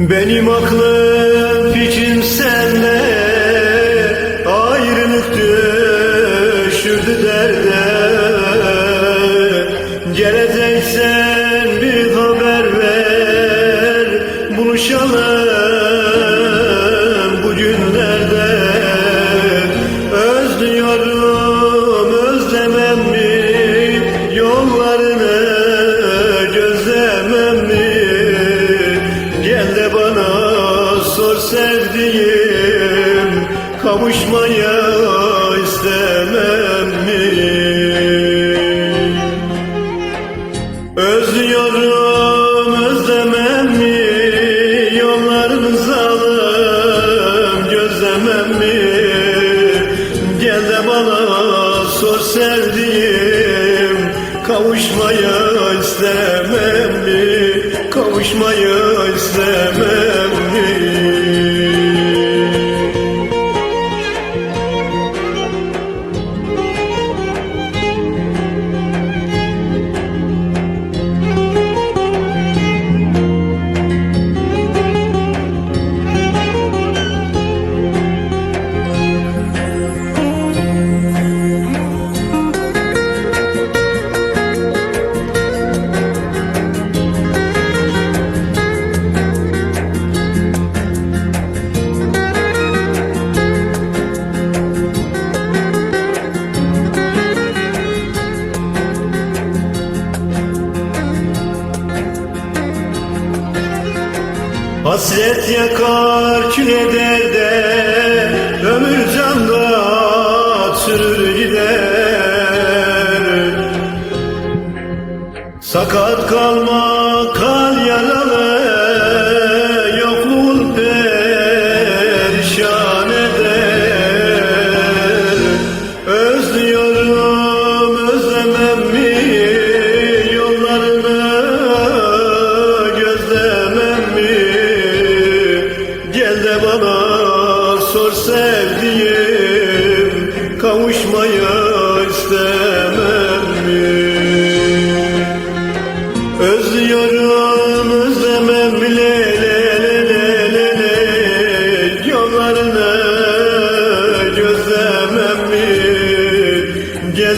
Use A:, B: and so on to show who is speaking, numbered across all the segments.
A: Benim aklım fikrim sende Ayrılık düşürdü derde. Geleceksen bir haber ver Buluşalım sevdiğim Kavuşmaya istemem mi? Özlüyorum özlemem mi? Yollarını zalim gözlemem mi? Gel de bana sor sevdiğim Kavuşmaya istemem mi? Kavuşmaya istemem Hasret yakar kül eder de Ömür canda sürür gider. Sakat kalma kal yaralı Özlüyorum özlemem le le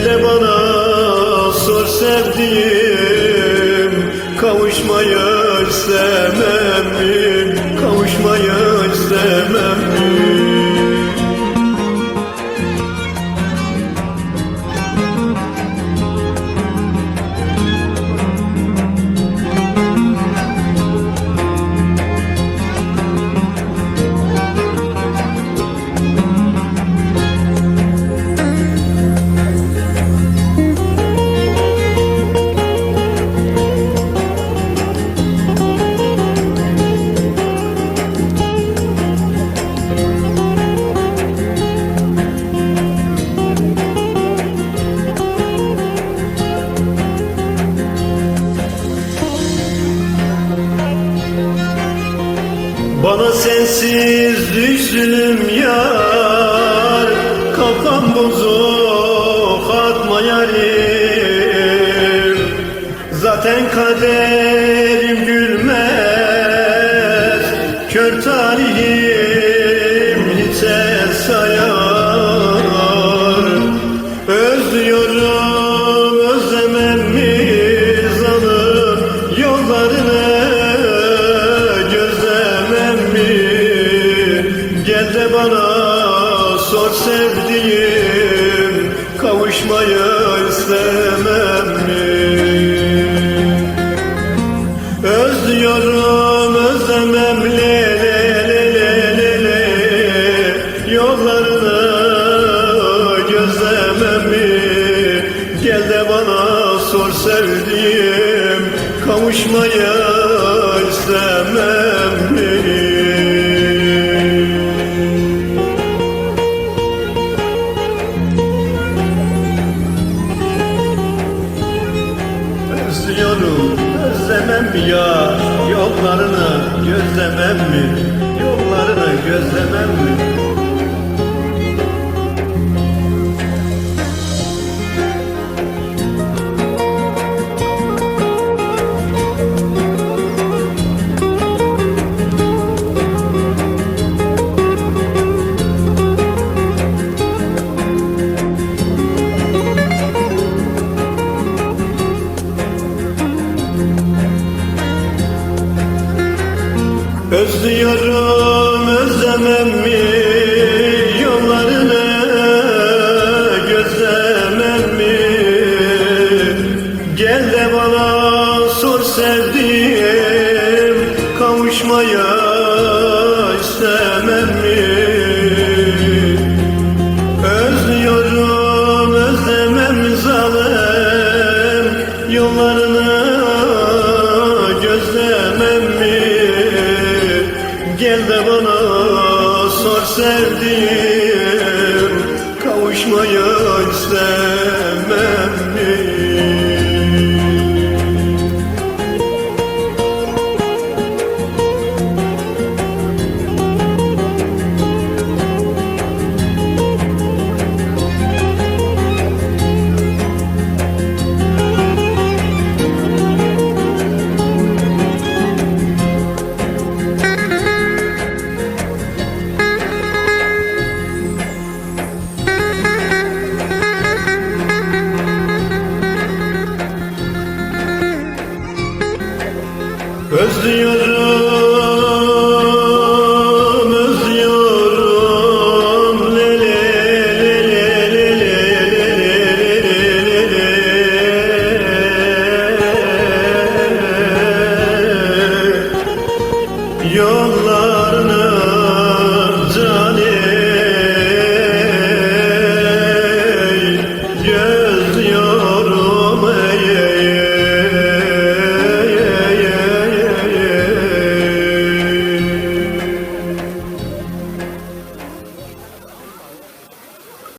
A: le bana sor sevdiğim. Kavuşmaya istemem mi? Kavuşmaya istemem mi Bana sensiz düşsünüm yar Kafam bozuk atma yarim. Zaten kaderim Gel de bana sor sevdiğim Kavuşmaya istemem mi Özlüyorum, özlemem mi ya? Yollarını gözlemem mi? Yollarını gözlemem mi Özlüyorum özlemem mi Yollarını gözlemem mi Gel de bana sor sevdiğim Kavuşmaya istemem mi Özlüyorum özlemem zalim Yollarını